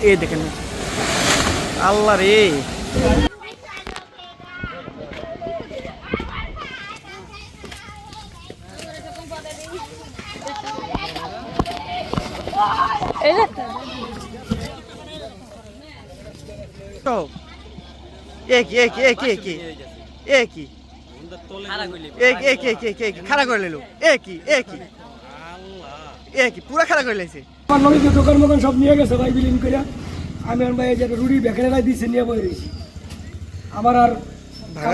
এ দেখেন আল্লাহ রে খারা করে নিল একই একই একই পুরা খারা করে লাইছে আমার যে দোকান মোকান সব নিয়ে গেছে ভাই বিলীন করে আমি আর ভাই এই যে রুড়ি বেকারে লাই দিচ্ছে নিয়ে বই রয়েছি আমার আর ভাঙা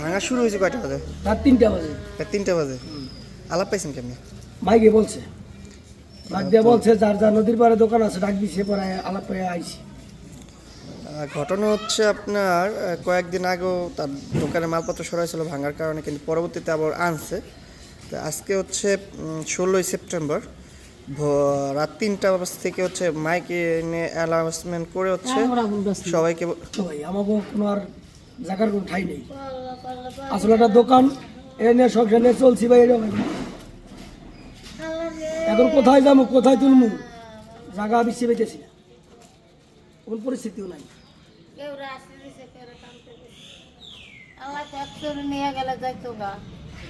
ভাঙা শুরু হয়েছে কয়টা বাজে? রাত তিনটা বাজে। রাত তিনটা বাজে? আলাপ পাইছেন কেমনি? ভাইকে বলছে? ডাক দিয়ে বলছে যার যার নদীর পাড়ে দোকান আছে ডাক দিছে পরে আলাপ পেয়ে আইছি। ঘটনা হচ্ছে আপনার কয়েকদিন আগেও তার দোকানে মালপত্র সরাইছিল ভাঙার কারণে কিন্তু পরবর্তীতে আবার আনছে। তো আজকে হচ্ছে ষোলোই সেপ্টেম্বর। রাত তিনটা বাজ- থেকে হচ্ছে মাইকে এনে অ্যানাউন্সমেন্ট করে হচ্ছে সবাইকে ব- ভাই আমাকে কোনো আর জায়গার কোনো ঠাই নেই। আসলে একটা দোকান এ নিয়ে সংসার নিয়ে চলছি ভাই এখন কোথায় যাব কোথায় তুলমু জায়গা বেশি পেতেছি না। কোন পরিস্থিতিও নাই। নিয়ে গেলে যাইতো গা।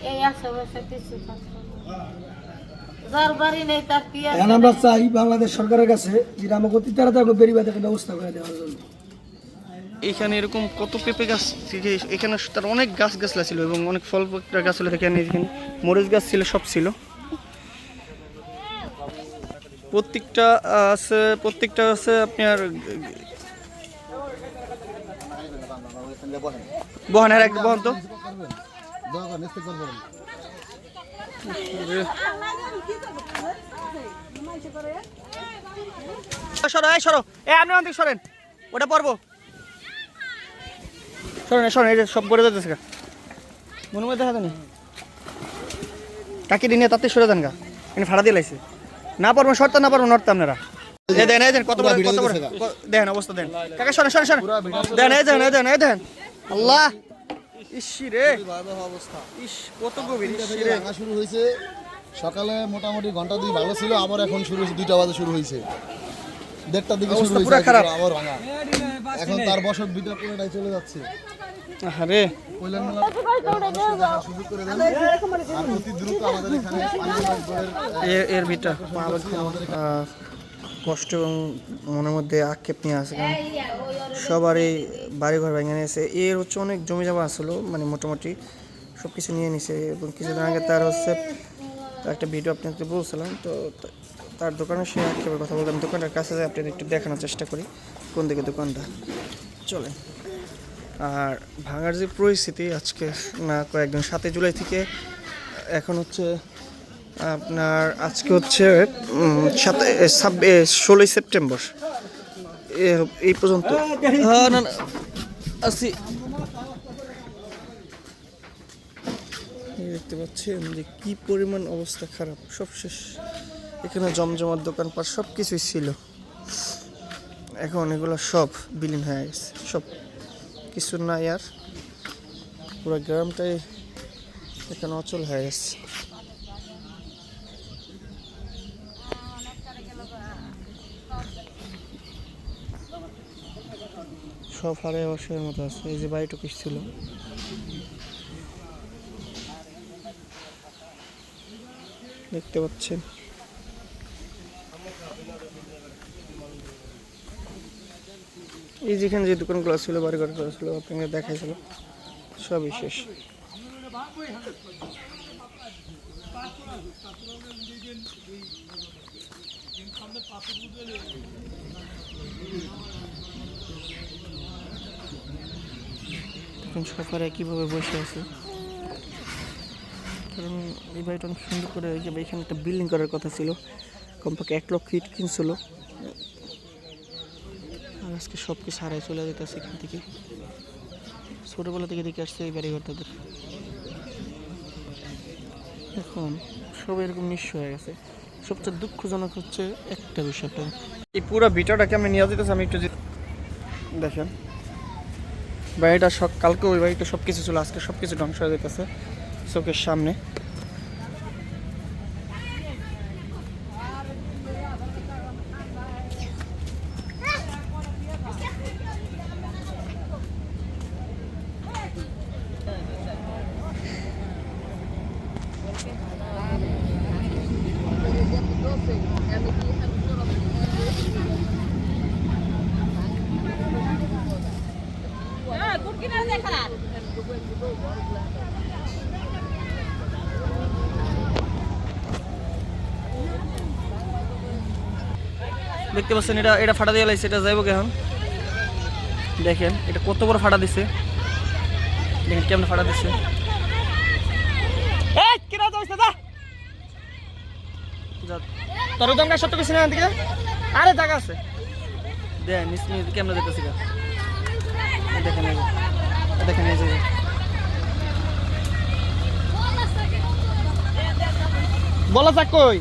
এই আশেপাশে কিছু এখন আমরা চাই বাংলাদেশ সরকারের কাছে যেটা আমাকে অতি তাড়াতাড়ি বেরিয়ে একটা ব্যবস্থা করে দেওয়ার জন্য। এখানে এরকম কত পেঁপে গাছ থেকে এখানে তার অনেক গাছ গাছলা ছিল এবং অনেক ফল গাছ ছিল এখানে এখানে মরিচ গাছ ছিল সব ছিল। প্রত্যেকটা আছে প্রত্যেকটা আছে আপনার বহন আর একটা বহন তো? সরো এ ভাড়া দিয়ে লাইছে। না পারব, শর্ত না পারব, নড়তে আপনারা। দেন দেন, কত বড় কত বড় দেখেন অবস্থা দেন। কাকা, সরেন সরেন সরেন। দেন। আল্লাহ! ইসি রে। ইস কত গভীর ইসি রে। ভাঙা শুরু হয়েছে। সকালে মোটামুটি ঘণ্টা দুই ভালো ছিল আবার এখন শুরু হয়েছে দুইটা বাজে শুরু হয়েছে। দেড়টার দিকে শুরু অবস্থা হয়েছে খারাপ। আবার ভাঙা। এখন তার বছর দুইটা পুরোটাই চলে যাচ্ছে। আরে কল্যাণ মেলা সুযোগ করে দেন। আর অতি দ্রুত আমাদের এখানে এর আহ, কষ্ট এবং মনের মধ্যে আক্ষেপ নিয়ে আসে, কারণ সবারই বাড়িঘর ভেঙে নিয়েছে। এর হচ্ছে অনেক জমি জমা আসলো মানে মোটামুটি সব কিছু নিয়ে নিছে এবং কিছুদিন আগে তার হচ্ছে একটা ভিডিও আপনাকে বলছিলাম, তো তার দোকানে সে আক্ষেপের কথা বললাম। দোকানটার কাছে যাই আপনাদের একটু দেখানোর চেষ্টা করি, কোন দিকে দোকানটা। চলে আর ভাঙার যে পরিস্থিতি আজকে না, কয়েকদিন সাতই জুলাই থেকে এখন হচ্ছে আপনার আজকে হচ্ছে ষোলোই সেপ্টেম্বর। এই পর্যন্ত। দেখতে পাচ্ছেন যে কি পরিমাণ অবস্থা খারাপ, সব শেষ। এখানে জমজমার দোকানপাট সব কিছুই ছিল। এখন এগুলো সব বিলীন হয়ে গেছে, সব কিছু নাই আর। পুরো গ্রামটাই এখানে অচল হয়ে গেছে। সব হারে অবশ্যের মতো আছে। এই যে বাড়িটুকু ছিল। দেখতে পাচ্ছেন। এই যেখানে যে দোকানগুলো ছিল, বাড়িঘরগুলো ছিল, আপনাকে দেখাইছিল, সবই শেষ। এখন সফরে কীভাবে বসে আছে? কারণ এই বাড়িটা অনেক সুন্দর করে এই যে এখানে একটা বিল্ডিং করার কথা ছিল। কমপক্ষে এক লক্ষ ইট কিনছিল। আর আজকে সব কিছু হারাই চলে যেতেছে এখান থেকে। ছোটোবেলা থেকে দেখে আসছে এই বাড়িঘর তাদের। এখন সব এরকম নিঃস্ব হয়ে গেছে। সবচেয়ে দুঃখজনক হচ্ছে একটা বিষয়টা। এই পুরো ভিডিওটাকে আমি নিয়ে যেতেছি, আমি একটু দেখেন। বাড়িটা সব কালকে ওই বাড়িটা সব কিছু ছিল, আজকে সব কিছু ধ্বংস হয়ে যেতেছে চোখের সামনে। দেখতে পাচ্ছেন এটা এটা ফাটা দিয়ে লাইছে এটা যাইব কেমন? দেখেন এটা কত বড় ফাটা দিছে। দেখেন কেমন ফাটা দিছে। তোর না সত্য কিছু না দিকে আরে জায়গা আছে। কেমন দেখেন দেখেন এই যে। বলা যাক কই?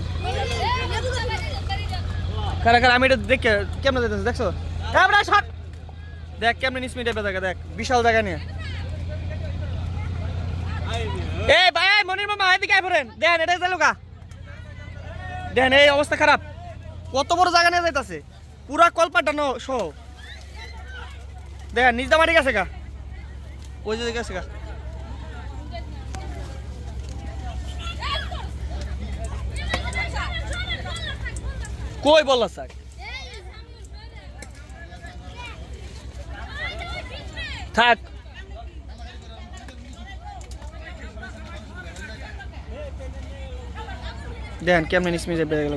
কারা কারা আমি এটা দেখে কেমনে দিতেছে দেখছ? ক্যামেরা শট দেখ কেমনে নিসমি টাইপের জায়গা, দেখ। বিশাল জায়গা নিয়ে। এই ভাই মনির মামা, এদিকে আই পড়েন। দেন এটা যাইলো গা দেন, এই অবস্থা খারাপ। কত বড় জায়গা নিয়ে যাইতাছে। পুরা কলপাটা নো সহ। দেখ, নিজ দামারি গেছে গা। ওই যে গেছে গা। কই বলা স্যার? থাক। দেখেন কেমন নিসমি যাবে গেল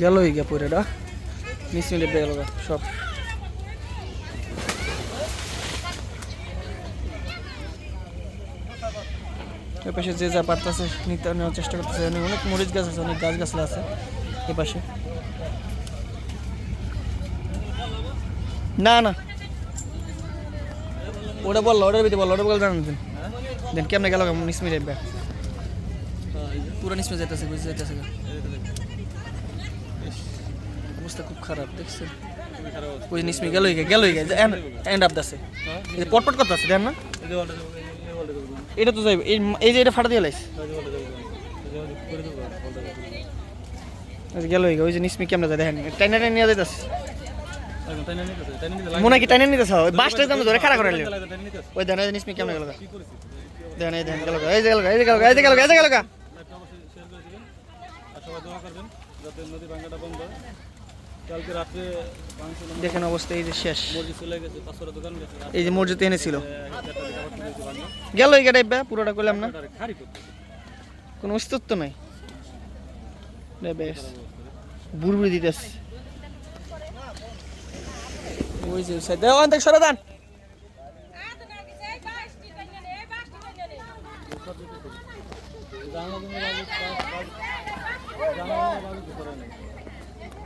গেল গিয়া পুরোটা নিসমি লেপে গেল সব। এ পাশে যে যা পারতেছে নিতে নেওয়ার চেষ্টা করতেছে। অনেক অনেক মরিচ গাছ আছে অনেক গাছ গাছলা আছে এ পাশে। না না। ওটা বলল ওটার ভিতরে বলল ওটা বল জানেন দেন। দেন কেমনে গেল নিসমি যাইবে পুরো নিসমি যাইতেছে বুঝে যাইতেছে অবস্থা খুব খারাপ দেখছেন? ওই নিসমি গেলই গে গেলই গে। এন্ড আপ দাসে পটপট করতে আছে দেন না? এটা তো যাইবে। এই- যে এটা ফাটা দিয়ে লাইস। গেল ওই যে নিসমি কেমনে যায় দেখেন। টাইনা টাইনা নিয়ে যাইতাছে। মনে কি টাইনা নিতেছ? ওই বাসটা দাম ধরে? খাড়া করে ওই দেন, এই নিসমি কেমনে গেল দেখেন এই দেখেন গেল এই যে গেল এই যে গেল এই যে গেল এই যে গেল কালকে দেখেন অবস্থা এই যে শেষ। এই যে মসজিদ এনেছিল। গেল এই ব্যা পুরোটা করলাম না। কোনো অস্তিত্ব নাই। বেশ। বুড়বুড়ি দিতেছে। ওই দেখ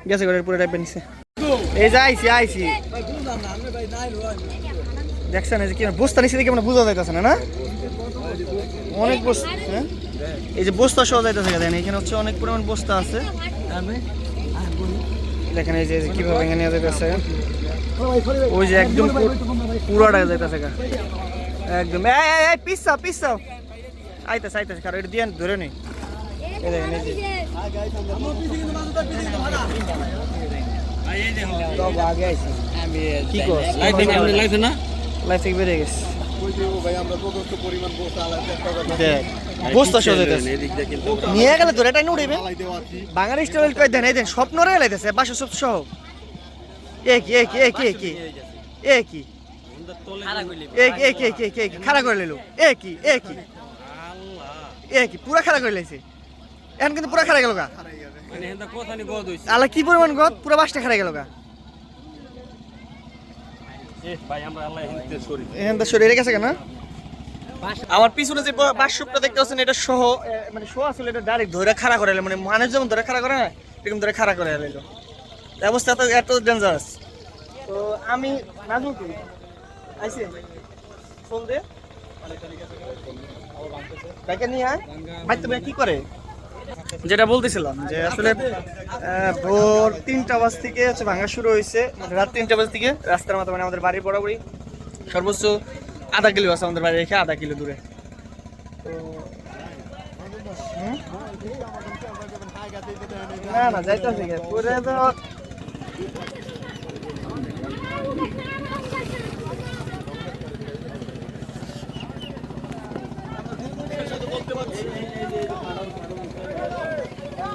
গেছে ঘরের পুরো টাইপের নিছে। এই যে আইছি আইছি। দেখছেন এই যে কি বস্তা নিচে দেখে মানে বোঝা যাইতেছে না না? অনেক বস্তা হ্যাঁ? এই যে বস্তা সহ যাইতেছে দেখেন, এখানে হচ্ছে অনেক পরিমাণ বস্তা আছে। দেখেন এই যে কীভাবে এখানে যাইতেছে। ওই যে একদম পুরো- পুরোটা যাইতেছে একদম। এই পিসা পিসা আইতেছে আইতেছে কারণ এটা দিয়ে ধরে নেই নিয়ে গেলে ধরে এটা উড়িবে বাঙালি স্টাইল কই দেন এই দেন স্বপ্ন রে লাইতেছে বাসা সব সহ এ কি এ কি এ কি এ কি এ কি এ কি এ এ কি এ কি এ কি খাড়া করে এ কি এ কি পুরা খাড়া করে লাইছে এখন কিন্তু পুরা খাড়া গেল গা। মানে আলা কি পরিমাণ গদ পুরা বাসটা খাড়া গেল গা। এখান তো শরীরে গেছে কেন? আমার পিছনে যে বাসুপটা দেখতে পাচ্ছেন এটা সহ মানে সহ আসলে এটা ডাইরেক্ট ধরে খাড়া করে মানে মানুষ যেমন ধরে খাড়া করে না এরকম ধরে খাড়া করে এলো। অবস্থা এত এত ডেঞ্জারাস তো আমি নাজমুল কি আইসি। ফোন দে। ব্যাকে নিয়ে আয়। ভাই তুমি কি করে? যেটা বলতেছিলাম যে আসলে ভোর তিনটা বাজ থেকে হচ্ছে ভাঙা শুরু হয়েছে রাত তিনটা বাজ থেকে রাস্তার মতো মানে আমাদের বাড়ি বরাবরই। সর্বোচ্চ আধা কিলো আছে আমাদের বাড়ি রেখে আধা কিলো দূরে। না না গে পুরে তো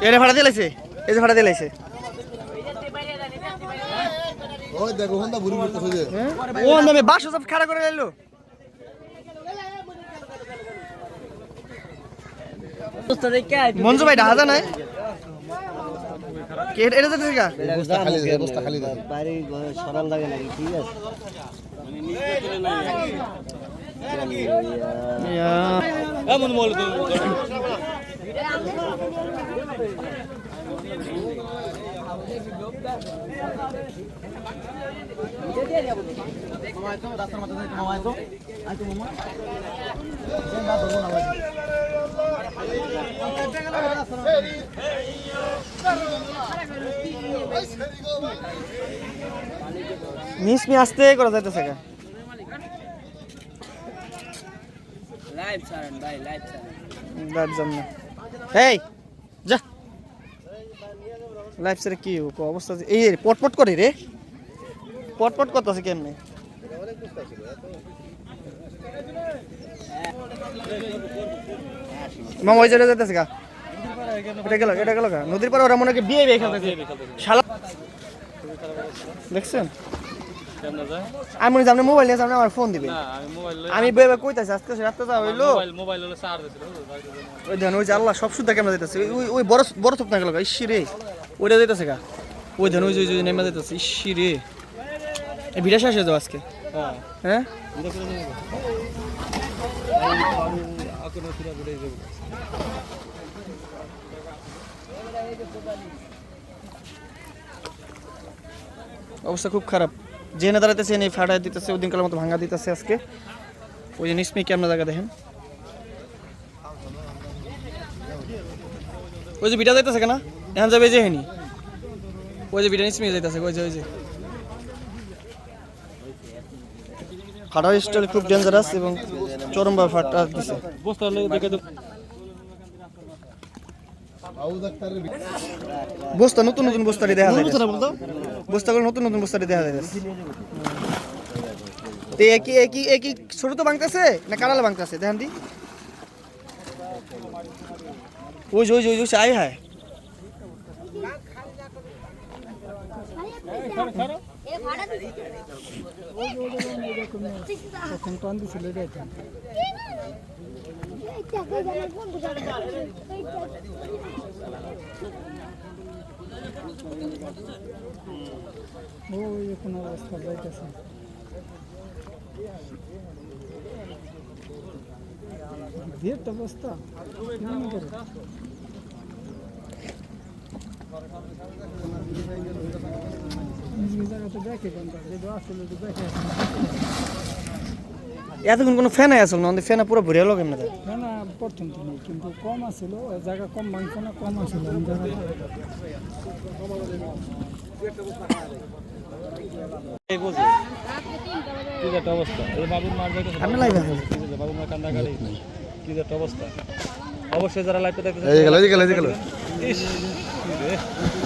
এনে ভাড়া দিয়ে লাইছে? এই যে ভাড়া দিয়ে লাইছে। ওই দেখো ওখানটা বুড়ি বুড়ি যে। ও নামে বাসা সব খাড়া করে লাইলো। মঞ্জু ভাই ঢাকা নাই? কে এটা যেতে গা বস্তা খালি বস্তা খালি বাড়ি সরান লাগে নাকি ঠিক আছে। এমন মল মিস মি আসতে করা যাইতেছে গা। লাইভ ছাড়েন ভাই লাইভ ছাড়েন। লাইভ যাম না এই যা লাইভ সারে কি অবস্থা এই পটপট করে রে। পটপট করতেছে কেমনে? মামা, ওই জায়গায় যাইতেছে গা। এটা গেল এটা গেল গা। নদীর পাড়ে ওরা মনে হয় বিয়ে বিয়ে খেলতেছে। শালা দেখছেন? আমি মনে জানি মোবাইল নিয়ে সামনে আমার ফোন দিবে আমি বেবে কইতাছি আজকে রাত্রে যা হইল। মোবাইল মোবাইল হলো চার্জ ওই দেন ওই যে আল্লাহ সব সুদ্ধা কেমন যাইতেছে ওই ওই বড় বড় থুপ না গেল ইসি রে। ওইটা যাইতেছে গা। ওই দেন ওই যে ওই নেমে যাইতেছে ইসি রে। এই ভিড়া শেষ হয়ে যাও আজকে। হ্যাঁ। হ্যাঁ? অবস্থা খুব খারাপ। জেনে দাঁড়াইতেছে, এনে ফাটাই দিতেছে, ওই দিনকার মতো ভাঙা দিতেছে আজকে। ওই যে নিসমি কেমন জায়গা দেখেন? ওই যে বিটা যাইতেছে কেনা? এখন যাবে যে হেনি। ওই যে বিটা নিসমি যাইতেছে, ওই যে ওই যে। ফাটার স্টাইল খুব ডেঞ্জারাস এবং চরমভাবে ফাটা দিছে। বস্তা, নতুন নতুন বস্তাটি দেখা যায়। বস্তাগুলো নতুন নতুন বস্তাটি দেখা যায়। তো একই একই একই ছোট তো বাংতাছে না কারালে বাংতাছে? দেখেন দি। ওই যে ওই যে ওই যে ওই যে আয় হায় এতক্ষণ কোনো ফ্যান আসল না? ফ্যান পুরো ভরে গেল কেমন না না প্রথম তো নেই কিন্তু কম আছিল জায়গা কম মাংস না কম আছিল। অবশ্যই যারা লাইভে দেখতেছে এই গেল এই গেল এই গেল ইস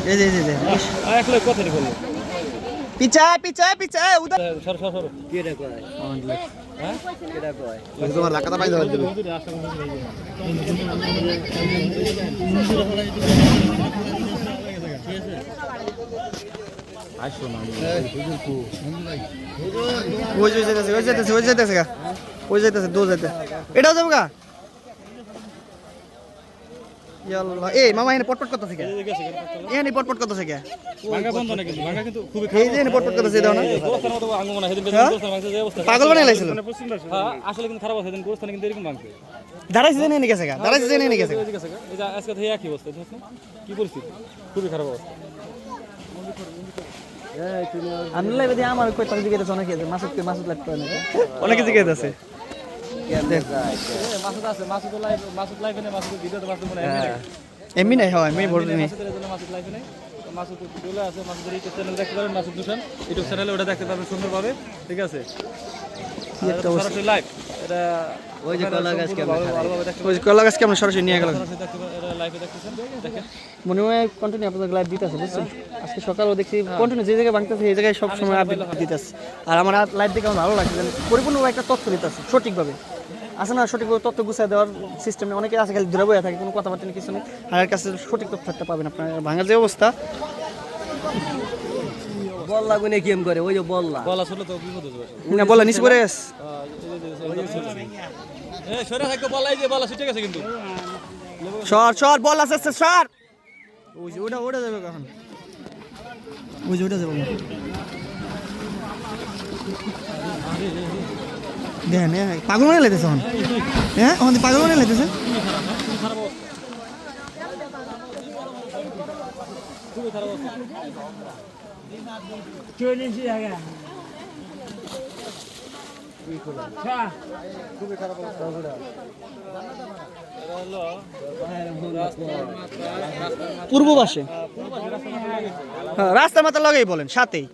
এই যে এই যে, আর একলাই কথাই বলল পিছায় পিছায় পিছায় উদা সর সর সর কি রে কয় হ্যাঁ কি রে কয় তোমার লাকাটা পাই দেওয়া দিল ওই যে ওই যাইতেছে ওই যাইতেছে গা ওই যাইতেছে দো যাইতে এটাও যাব গা এই মামা এখানে পটপট এখানে পটপট মনে হয় হ্যাঁ? পাগল লাইছিল হ্যাঁ আসলে কিন্তু খারাপ আছে গোরস্থানে কিন্তু এরকম ভাঙছে দাঁড়াইছে যে নিয়ে গেছে গা দাঁড়াইছে যে নিয়ে গেছে গা। এদিকে আছে গা। এই যে আজকে থেকে একই অবস্থা কি পরিস্থিতি খুবই খারাপ অবস্থা আমি লাইভে দিয়ে আমার কই তাকে জিজ্ঞেস অনেক আছে মাসুদ কে মাসুদ লাইভ করে নাকি অনেকে জিজ্ঞেস আছে এ, মাসুদ আছে মাসুদ লাইভ মাসুদ লাইভে নেই মাসুদ ভিডিওতে মাসুদ মনে হয় এমনি নাই। হয়। এমনি ভোট নেই। মাসুদ লাইভে নেই। মাসুদ আছে মাসুদের ইউটিউব চ্যানেল দেখতে পারেন মাসুদ দূষণ ইউটিউব চ্যানেলে ওটা দেখতে পাবেন সুন্দরভাবে ঠিক আছে? সরাসরি লাইভ এটা ওই যে কলা গাছ কেমন ওই কলা গাছ কেমন সরাসরি নিয়ে গেল মনে হয় কন্টিনিউ আপনাদের লাইভ দিতেছে বুঝছেন আজকে সকালেও দেখছি কন্টিনিউ যে জায়গায় ভাঙতেছে এই জায়গায় সব সময় আপডেট দিতেছে আর আমার লাইভ দেখে আমার ভালো লাগছে যে পরিপূর্ণভাবে একটা তথ্য দিতেছে সঠিকভাবে আছে না সঠিক তথ্য গুছাই দেওয়ার সিস্টেম অনেকে আছে খালি দূরে বয়ে থাকে কোনো কথাবার্তা কিছু নেই হারের কাছে সঠিক তথ্যটা পাবেন আপনার ভাঙার যে অবস্থা বল লাগবে না গেম করে ওই যে বললা বল আসলে তো বিপদ হয়ে যাবে না বলে নিচে পড়ে গেছে এ সরে সর সর বল আছে সর। ওই যে ওটা ওটা যাবে কখন ওই যে ওটা যাবে দেখেন হ্যাঁ পাগল মনে লেগেছে এখন। হ্যাঁ আমাদের পাগল মনে লেগেছে পূর্ব পাশে। হ্যাঁ রাস্তার মাথা লগেই বলেন সাথেই।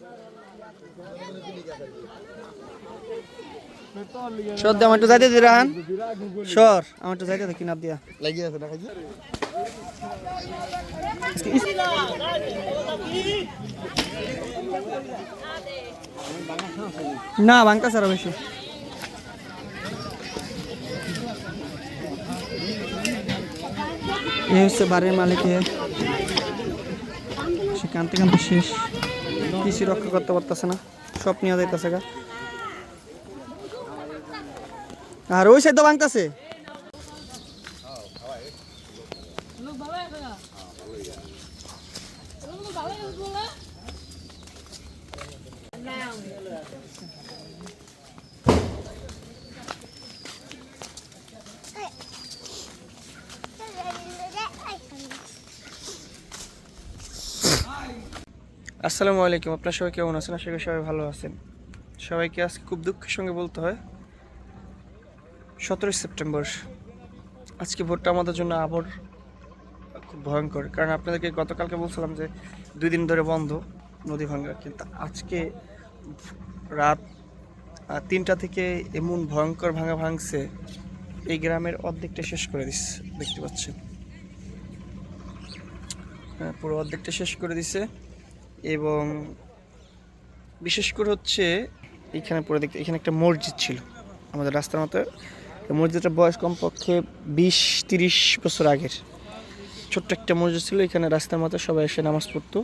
সর দে আমার একটু যাইতে দি রাহান। সর আমার একটু যাইতে দে কিনার দিয়া? লাগিয়ে আছে দেখা না আরও বেশি। এই হচ্ছে বাড়ির মালিকে সে কানতে কানতে শেষ। কিছু রক্ষা করতে পারতেছে না। সব নিয়ে যাইতেছে গা। আর ওই সাইড তো ভাঙতেছে? আসসালামু আলাইকুম, আপনার সবাই কেমন আছেন? আশা করি সবাই ভালো আছেন। সবাইকে আজকে খুব দুঃখের সঙ্গে বলতে হয়, সতেরোই সেপ্টেম্বর। আজকে ভোটটা আমাদের জন্য আবার খুব ভয়ঙ্কর। কারণ আপনাদেরকে গতকালকে বলছিলাম যে, দুই দিন ধরে বন্ধ, নদী ভাঙ্গা। কিন্তু আজকে রাত তিনটা থেকে এমন ভয়ঙ্কর ভাঙা ভাঙছে, এই গ্রামের অর্ধেকটা শেষ করে দিচ্ছে দেখতে পাচ্ছেন। হ্যাঁ পুরো অর্ধেকটা শেষ করে দিছে। এবং বিশেষ করে হচ্ছে এখানে পরে দেখতে, এখানে একটা মসজিদ ছিল আমাদের রাস্তার মতো। মসজিদটার বয়স কমপক্ষে বিশ, তিরিশ বছর আগের। ছোট্ট একটা মসজিদ ছিল, এখানে রাস্তার মতো সবাই এসে নামাজ পড়তো,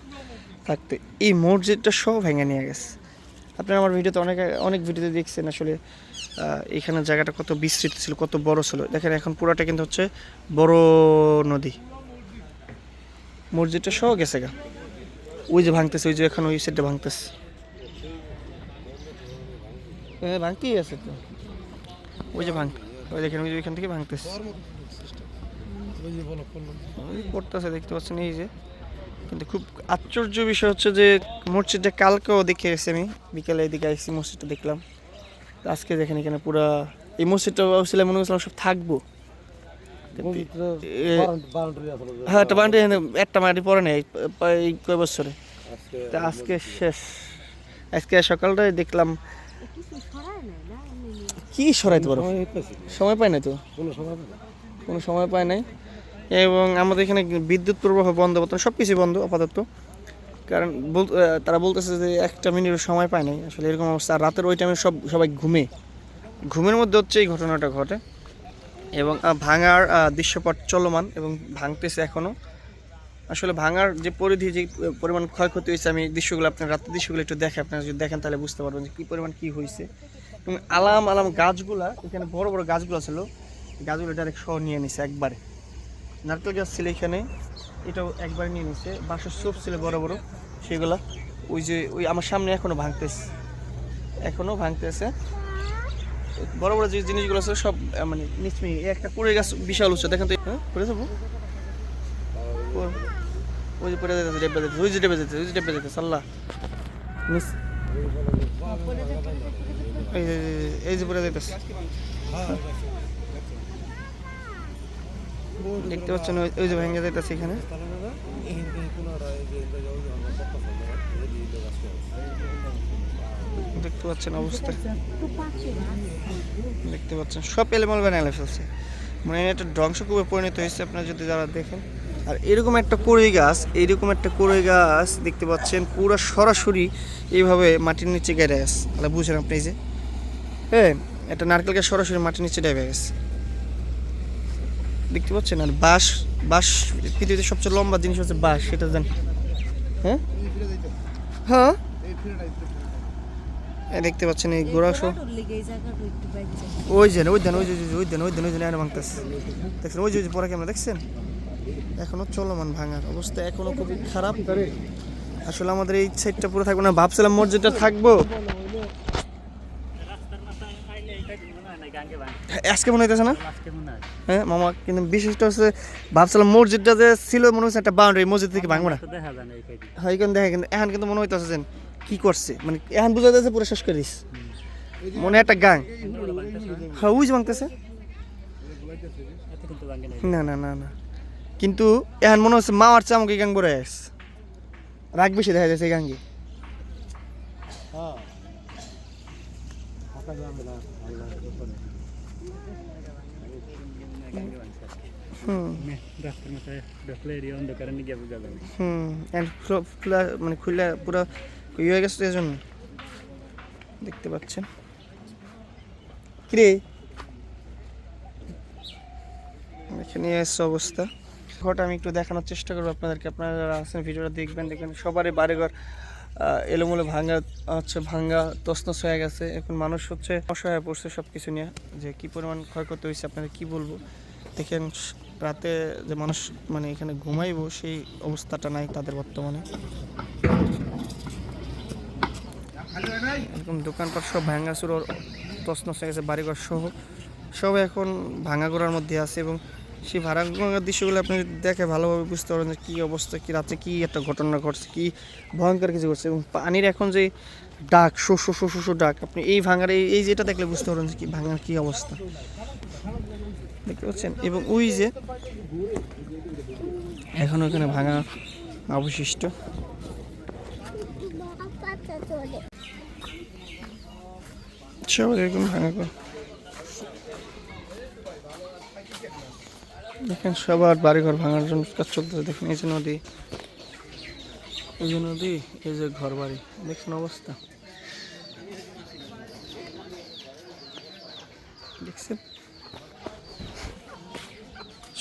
থাকতে। এই মসজিদটা সব ভেঙে নিয়ে গেছে। আপনারা আমার ভিডিওতে অনেক অনেক ভিডিওতে দেখছেন আসলে এখানে জায়গাটা কত বিস্তৃত ছিল, কত বড় ছিল। দেখেন এখন পুরাটা কিন্তু হচ্ছে বড় নদী। মসজিদটা সহ গেছে গা। ওই যে ভাঙতেছে, ওই যে এখন ওই সাইডটা ভাঙতেছে। হ্যাঁ ভাঙতেই আছে তো। ওই যে ভাঙ ওই দেখেন, ওই যে ওইখান থেকে ভাঙতেছে। পড়তেছে, দেখতে পাচ্ছেন, এই যে। কিন্তু খুব আশ্চর্য বিষয় হচ্ছে যে, মসজিদটা কালকেও দেখে এসেছি আমি। বিকেলে এদিকে আসছি মসজিদটা দেখলাম। আজকে দেখেন এখানে পুরা এই মসজিদটা ছিল মনে করছিলাম সব থাকব। হ্যাঁ একটা বাউন্ডারি একটা মাটি পরে নেই এই কয় বছরে? তা আজকে শেষ। আজকে সকালটায় দেখলাম কি সরাইতে পারো? সময় পাই না। তো? কোনো সময় পায় নাই। এবং আমাদের এখানে বিদ্যুৎ প্রবাহ বন্ধ বর্তমানে সব কিছুই বন্ধ আপাতত। কারণ তারা বলতেছে যে একটা মিনিট সময় পায় নাই। আসলে এরকম অবস্থা। রাতের ওই টাইমে সব সবাই ঘুমে। ঘুমের মধ্যে হচ্ছে এই ঘটনাটা ঘটে। এবং ভাঙার দৃশ্যপট চলমান এবং ভাঙতেছে এখনও আসলে ভাঙার যে পরিধি, যে পরিমাণ ক্ষয়ক্ষতি হয়েছে, আমি দৃশ্যগুলো আপনার, রাতের দৃশ্যগুলো একটু দেখে আপনারা যদি দেখেন তাহলে বুঝতে পারবেন যে কী পরিমাণ কী হয়েছে। এবং আলাম আলাম গাছগুলা, এখানে বড় বড় গাছগুলো ছিল। গাছগুলো ডাইরেক্ট সহ নিয়ে নিছে একবারে। নারকেল গাছ ছিল এখানে, এটাও একবার নিয়ে নিছে। বাঁশের চোপ ছিল বড় বড়, সেগুলা। ওই যে, ওই আমার সামনে এখনও ভাঙতেছে। এখনও ভাঙতেছে। বড় বড় যে জিনিসগুলো আছে সব মানে নিচমি একটা কুড়ে গাছ, বিশাল উচ্চ, দেখেন তো হ্যাঁ পড়ে যাব? ওই যে পড়ে যেতেছে ডেবে যেতেছে ওই যে ডেবে যেতেছে ওই যে ডেবে যেতেছে আল্লাহ। নিচ এই যে- পড়ে যেতেছে দেখতে পাচ্ছেন ওই যে ভেঙে যাইতেছে এখানে। দেখতে পাচ্ছেন অবস্থা। দেখতে পাচ্ছেন। সব এলেমাল বানালে ফেলছে। মানে একটা ধ্বংসকূপে পরিণত হয়েছে আপনারা যদি যারা দেখেন। আর এরকম একটা কড়ই গাছ এইরকম একটা কড়ই গাছ দেখতে পাচ্ছেন পুরো সরাসরি এইভাবে মাটির নিচে গেড়ে আছে। তাহলে বুঝেন আপনি এই যে। হ্যাঁ একটা নারকেল গাছ সরাসরি মাটির নিচে ডেবে গেছে। দেখতে পাচ্ছেন? আর বাঁশ বাঁশ পৃথিবীতে সবচেয়ে লম্বা জিনিস হচ্ছে বাঁশ সেটা জান হ্যাঁ? হ্যাঁ? এই দেখতে পাচ্ছেন এই গোড়া সহ ওই যে ওই দেন ওই যে ওই যে, ওই দেন ওই দেন ওই দেন এনে ভাঙতেছে। দেখছেন? ওই যে ওই যে পরে ক্যামেরা দেখছেন? এখনও চলমান ভাঙার অবস্থা এখনও খুবই খারাপ। আসলে আমাদের এই সাইডটা পুরো থাকবে না ভাবছিলাম মসজিদটা থাকব। আজকে মনে হইতেছে না? হ্যাঁ মামা কিন্তু বিশেষটা হচ্ছে ভাবছিলাম মসজিদটা যে ছিল মনে হচ্ছে একটা বাউন্ডারি মসজিদ থেকে ভাঙবো না। হ্যাঁ এখানে দেখে কিন্তু এখন কিন্তু মনে হইতেছে কি করছে? মানে এখন বুঝা যাচ্ছে পুরো শেষ করে দিস মনে একটা গাং হ্যাঁ যে ভাঙতেছে। না না না না। কিন্তু এখন মনে হচ্ছে মাওয়ার চামক এই গাং বড় আসছে রাগ বেশি দেখা যাচ্ছে এই গাঙ্গে মানে খুলে পুরো ইয়ে হয়ে গেছে তো এজন্য? দেখতে পাচ্ছেন। কিরে? এখানে এসছে অবস্থা। ঘরটা আমি একটু দেখানোর চেষ্টা করব আপনাদেরকে। আপনারা যারা আছেন, ভিডিওটা দেখবেন দেখবেন। সবারই বাড়িঘর এলোমেলো ভাঙ্গা হচ্ছে ভাঙ্গা তসনস হয়ে গেছে। এখন মানুষ হচ্ছে অসহায় পড়ছে সব কিছু নিয়ে। যে কি পরিমাণ ক্ষয়ক্ষতি হয়েছে, আপনাদের কি বলব? দেখেন, রাতে যে মানুষ মানে এখানে ঘুমাইবো, সেই অবস্থাটা নাই তাদের বর্তমানে। এরকম দোকানপাট সব ভাঙা চুর তসনস হয়ে গেছে, বাড়িঘর সহ। সব এখন ভাঙা গোড়ার মধ্যে আছে এবং সেই ভাড়া দৃশ্যগুলো আপনি দেখে ভালোভাবে বুঝতে পারবেন যে কী অবস্থা, কী রাতে কী একটা ঘটনা ঘটছে, কী ভয়ঙ্কর কিছু ঘটছে এবং পানির এখন যে ডাক, শো শো শো শো ডাক, আপনি এই ভাঙার এই এই যেটা দেখলে বুঝতে পারবেন যে কী ভাঙার কী অবস্থা। দেখতে পাচ্ছেন? এবং ওই যে এখন ওখানে ভাঙা অবশিষ্ট। সব এরকম ভাঙা দেখেন, সবার বাড়িঘর ভাঙার জন্য কাজ চলতেছে দেখেন, এই যে নদী। এই যে নদী, এই যে ঘর বাড়ি দেখছেন অবস্থা। দেখছেন?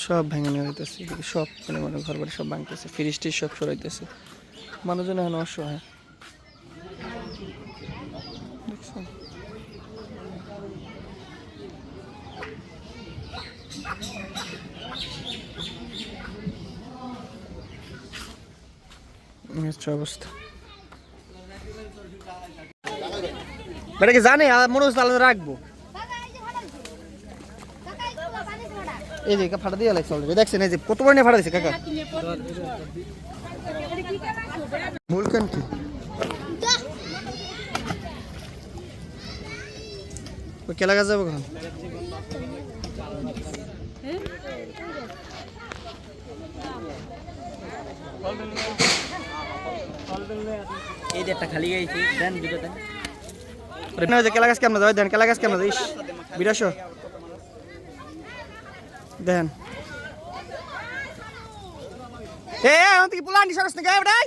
সব ভেঙে নিয়ে হইতেছে সব মানে মানে ঘর বাড়ি সব ভাঙতেছে ফ্রিজ টিজ সব সরাইতেছে। মানুষজন এখন অসহায় দেখছেন এই হচ্ছে অবস্থা বেটাকে জানে আর মনে হচ্ছে আলাদা রাখব এই যে ফাটা দিয়ে লাগছে অলরেডি দেখছেন এই যে কতবার নিয়ে ফাটা দিছে কাকা বলকেন কি ওই কেলা গাছ যাব কখন এই যে একটা খালি গাইছি। দেন দুটো দেন। না, যে কেলা গাছ কেমন যাবে? দেন, কেলা গাছ কেমন যাবে? ইস বিরাস দেন। এ আমি কি পোলা আনি সরস নাকি? এবারে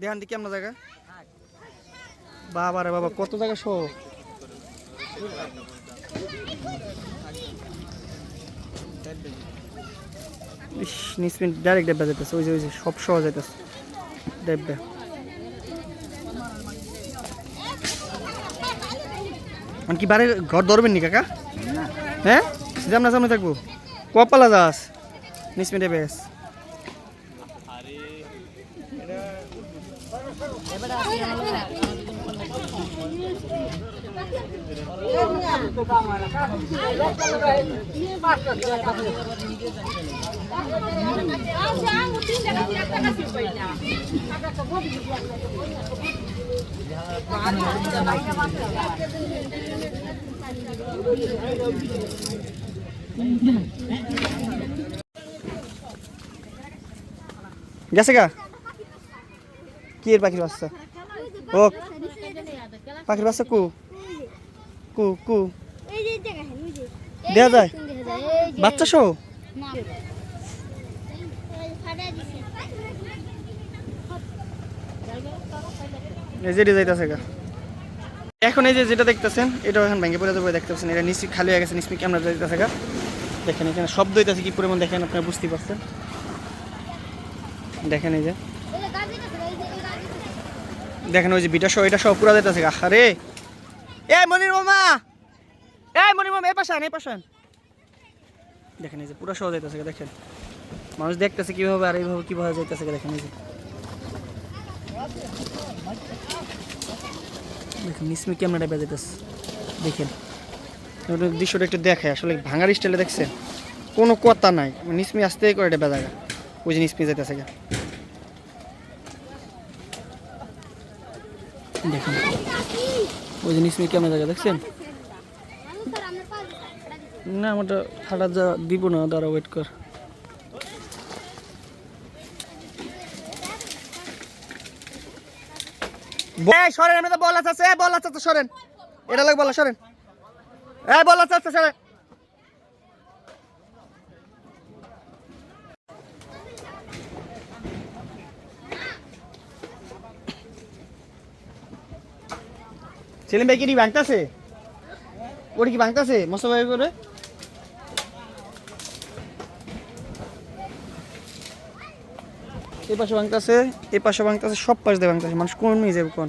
দেখান দি কেমন জায়গা। বাবা রে বাবা, কত জায়গা ইস নিসমিন ডাইরেক্ট ডেব্বা যেতেছে ওই যে ওই যে, সব সহ যেতেছে ডেব্বা মানে কি বারে ঘর ধরবেন নি কাকা? হ্যাঁ? সামনে সামনে থাকব কপালা যাস নিসমিটে বেশ। গেছে গা? কি এর পাখির বাচ্চা? ও পাখির বাচ্চা কু? কু কু। দেয়া যায়। বাচ্চা সহ? এই যে যাইতেছে গা। এখন এই যে যেটা দেখতেছেন এটা এখন ভেঙে পড়ে যাবে দেখতে এটা নিশ্চয়ই খালি হয়ে গেছে নিশ্চয়ই ক্যামেরা গা। দেখেন এখানে শব্দ হইতেছে কি পরিমাণ দেখেন আপনারা বুঝতে পারছেন? দেখেন এই যে। দেখেন ওই যে বিটা সহ এটা সহ পুরা দিতেছে গা। আরে! এ, মনির মামা! এই মনির মামা এই পাশে আন এই পাশে। দেখেন এই যে পুরা সহ যাইতেছে দেখেন। মানুষ দেখতেছে কীভাবে আর এইভাবে কীভাবে যাইতেছে দেখেন এই যে। দেখেন নিসমি ক্যামেরাটা বেজাইতেছে দেখেন। দৃশ্যটা একটু দেখে আসলে ভাঙার স্টাইলে দেখছেন? কোনো কথা নাই। নিসমি আসতে করে এটা বেজাগা ওই যে নিসমি যাইতেছে দেখেন। ওই যে নিসমি কেমন জায়গা দেখছেন? না, আমারটা ফাটা যা দিব না, দাঁড়া ওয়েট কর। এই সরেন, আমি তো বল আছে বল আছে সরেন। এটা লাগে বলা, সরেন। হ্যাঁ বলা আছে সরেন। সেলিম ভাই কি ভাঙতাছে ওটা কি ভাঙতাছে মশা ভাই করে। এই পাশে ভাঙতাছে এই পাশে ভাঙতাছে সব পাশ দিয়ে ভাঙতাছে মানুষ কোন নিয়ে যাবে কোন?